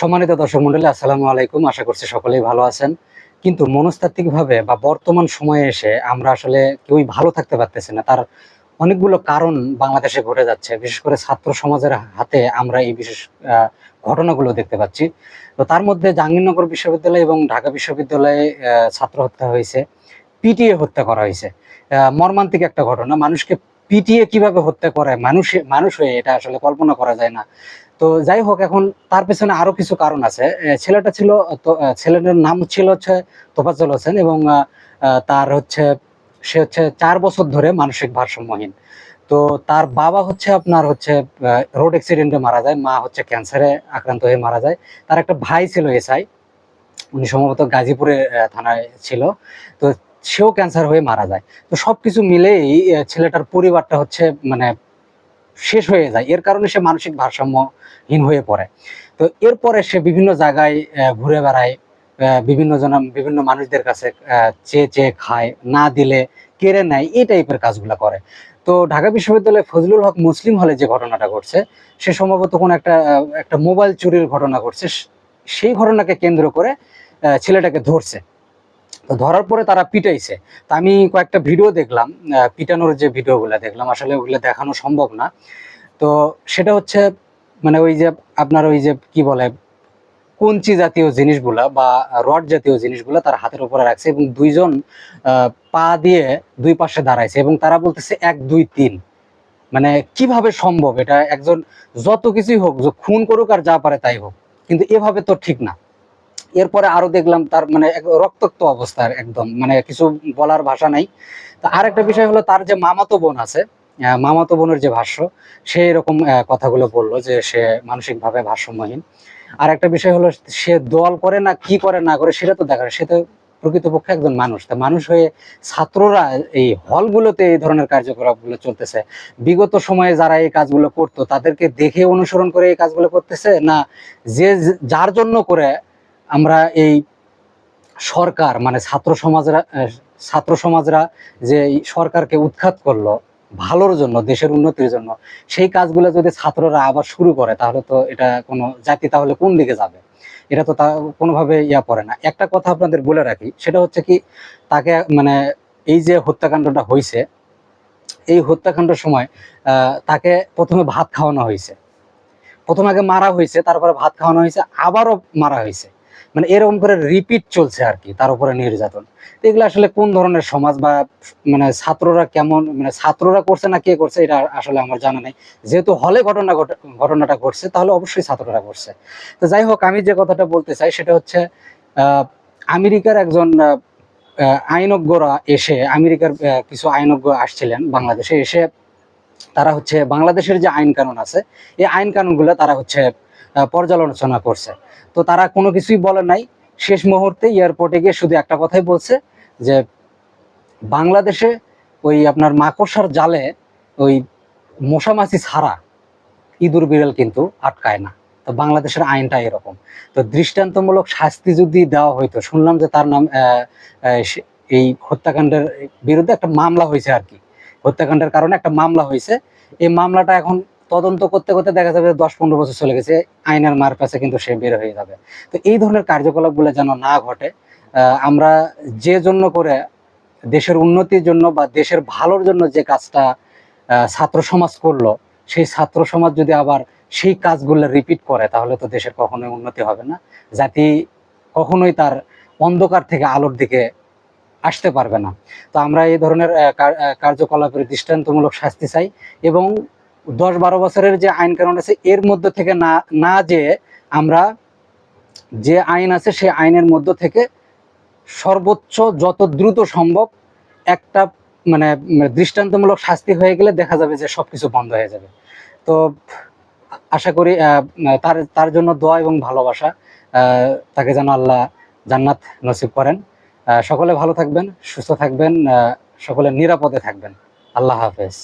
সম্মানিত দর্শক মন্ডলী, আসসালামু আলাইকুম। আশা করছি সকলেই ভালো আছেন। কিন্তু মনস্তাত্ত্বিকভাবে বা বর্তমান সময়ে এসে আমরা আসলে কেউই ভালো থাকতে পারতেছি না। তার অনেকগুলো কারণ বাংলাদেশে ঘটে যাচ্ছে। বিশেষ করে ছাত্র সমাজের হাতে আমরা এই বিশেষ ঘটনাগুলো দেখতে পাচ্ছি। তো তার মধ্যে জাহাঙ্গীরনগর বিশ্ববিদ্যালয় এবং ঢাকা বিশ্ববিদ্যালয়ে ছাত্র হত্যা হয়েছে। পিটিএ হত্যা করা হয়েছে। মর্মান্তিক একটা ঘটনা। মানুষকে পিটিএ কীভাবে হত্যা করে? মানুষ মানুষ হয়ে এটা আসলে কল্পনা করা যায় না। তো যাই হোক, এখন তার পেছনে আরও কিছু কারণ আছে। ছেলেটা ছিল ছেলেটার নাম ছিল হচ্ছে তোফাজ্জল হোসেন এবং তার হচ্ছে, সে হচ্ছে চার বছর ধরে মানসিক ভারসাম্যহীন। তো তার বাবা হচ্ছে আপনার হচ্ছে রোড অ্যাক্সিডেন্টে মারা যায়, মা হচ্ছে ক্যান্সারে আক্রান্ত হয়ে মারা যায়। তার একটা ভাই ছিল এসআই, উনি সম্ভবত গাজীপুরে থানায় ছিল। তো সেও ক্যান্সার হয়ে মারা যায়। তো সবকিছু মিলেই ছেলেটার পরিবারটা হচ্ছে মানে শেষ হয়ে যায়। এর কারণে সে মানসিক ভারসাম্যহীন হয়ে পড়ে। তো এরপরে সে বিভিন্ন জায়গায় ঘুরে বেড়ায় বিভিন্ন জন, বিভিন্ন মানুষদের কাছে চেয়ে চেয়ে খায়, না দিলে কেড়ে নেয়, এই টাইপের কাজগুলো করে। তো ঢাকা বিশ্ববিদ্যালয়ে ফজলুল হক মুসলিম হলে যে ঘটনাটা ঘটছে, সে সম্ভবত কোনো একটা একটা মোবাইল চুরির ঘটনা ঘটছে সেই ঘটনাকে কেন্দ্র করে ছেলেটাকে ধরছে। ধরার পরে তারা পিটাইছে। তা আমি কয়েকটা ভিডিও দেখলাম পিটানোর যে ভিডিওগুলো দেখলাম, আসলে ওগুলো দেখানো সম্ভব না। তো সেটা হচ্ছে মানে ওই যে আপনার ওই যে কি বলে, কঞ্চি জাতীয় জিনিসগুলা বা রড জাতীয় জিনিসগুলা তার হাতের উপরে রাখছে এবং দুইজন পা দিয়ে দুই পাশে দাঁড়াইছে এবং তারা বলতেছে এক, দুই, তিন। মানে কীভাবে সম্ভব এটা? একজন যত কিছুই হোক খুন করুক আর যা পারে তাই হোক। কিন্তু এভাবে তো ঠিক না। এরপরে আরও দেখলাম তার মানে রক্তাক্ত অবস্থার একদম মানে কিছু বলার ভাষা নাই। তো আরেকটা বিষয় হলো তার যে মামাতো বোন আছে মামাতো বোনের যে ভাষ্য, সে এরকম কথাগুলো বলল যে সে মানসিকভাবে ভারসাম্যহীন। আর একটা বিষয় হলো সে দল করে না, কি করে না করে, সেটা তো দেখার সে তো প্রকৃতপক্ষে একজন মানুষ। তা মানুষ হয়ে ছাত্ররা এই হলগুলোতে এই ধরনের কার্যকলাপগুলো চলতেছে। বিগত সময়ে যারা এই কাজগুলো করতো, তাদেরকে দেখে অনুসরণ করে এই কাজগুলো করতেছে? না, যে, যার জন্য করে আমরা এই সরকার মানে ছাত্র সমাজরা ছাত্র সমাজরা যে সরকারকে উৎখাত করল ভালোর জন্য, দেশের উন্নতির জন্য, সেই কাজগুলো যদি ছাত্ররা আবার শুরু করে, তাহলে তো এটা কোনো জাতি তাহলে কোন দিকে যাবে? এটা তো তা কোনোভাবে ইয়া পড়ে না। একটা কথা আপনাদের বলে রাখি, সেটা হচ্ছে কি, তাকে মানে এই যে হত্যাকাণ্ডটা হয়েছে এই হত্যাকাণ্ডের সময় তাকে প্রথমে ভাত খাওয়ানো হয়েছে প্রথম আগে মারা হয়েছে তারপরে ভাত খাওয়ানো হয়েছে আবারও মারা হয়েছে মানে এরকম করে রিপিট চলছে আর কি, তার উপরে নির্যাতন। এগুলো আসলে কোন ধরনের সমাজ বা মানে ছাত্ররা কেমন মানে ছাত্ররা করছে না কে করছে, এটা আসলে আমার জানা নেই। যেহেতু হলে ঘটনা ঘটনাটা ঘটছে, তাহলে অবশ্যই ছাত্ররা করছে। তো যাই হোক, আমি যে কথাটা বলতে চাই সেটা হচ্ছে আমেরিকার একজন আইনজ্ঞরা এসে, আমেরিকার কিছু আইনজ্ঞ আসছিলেন বাংলাদেশে, এসে তারা হচ্ছে বাংলাদেশের যে আইন কানুন আছে, এই আইন কানুনগুলো তারা হচ্ছে পর্যালোচনা করছে। তো তারা কোনো কিছুই বলে নাই। শেষ মুহূর্তে এয়ারপোর্টে গিয়ে শুধু একটা কথাই বলছে যে, বাংলাদেশে ওই আপনার মাকড়সার জালে ওই মশামাছি ছাড়া ইঁদুর, বিড়াল কিন্তু আটকায় না। তো বাংলাদেশের আইনটা এরকম। তো দৃষ্টান্তমূলক শাস্তি যদি দেওয়া হইতো, শুনলাম যে তার নাম এই হত্যাকাণ্ডের বিরুদ্ধে একটা মামলা হয়েছে আর কি। হত্যাকাণ্ডের কারণে একটা মামলা হয়েছে। এই মামলাটা এখন তদন্ত করতে করতে দেখা যাবে দশ পনেরো বছর চলে গেছে, আইনের মার কাছে কিন্তু সে বের হয়ে যাবে। তো এই ধরনের কার্যকলাপগুলো যেন না ঘটে আমরা যে জন্য করে দেশের উন্নতির জন্য বা দেশের ভালোর জন্য যে কাজটা ছাত্র সমাজ করল, সেই ছাত্র সমাজ যদি আবার সেই কাজগুলো রিপিট করে, তাহলে তো দেশের কখনোই উন্নতি হবে না। জাতি কখনোই তার অন্ধকার থেকে আলোর দিকে আসতে পারবে না। তো আমরা এই ধরনের কার্যকলাপের দৃষ্টান্তমূলক শাস্তি চাই এবং দশ বারো বছরের যে আইন কানুন আছে, এর মধ্যে থেকে না না যে আমরা যে আইন আছে, সেই আইনের মধ্য থেকে সর্বোচ্চ যত দ্রুত সম্ভব একটা মানে দৃষ্টান্তমূলক শাস্তি হয়ে গেলে দেখা যাবে যে সবকিছু বন্ধ হয়ে যাবে। তো আশা করি তার তার জন্য দোয়া এবং ভালোবাসা তাকে যেন আল্লাহ জান্নাত নসিব করেন। সকলে ভালো থাকবেন, সুস্থ থাকবেন সকলে নিরাপদে থাকবেন। আল্লাহ হাফেজ।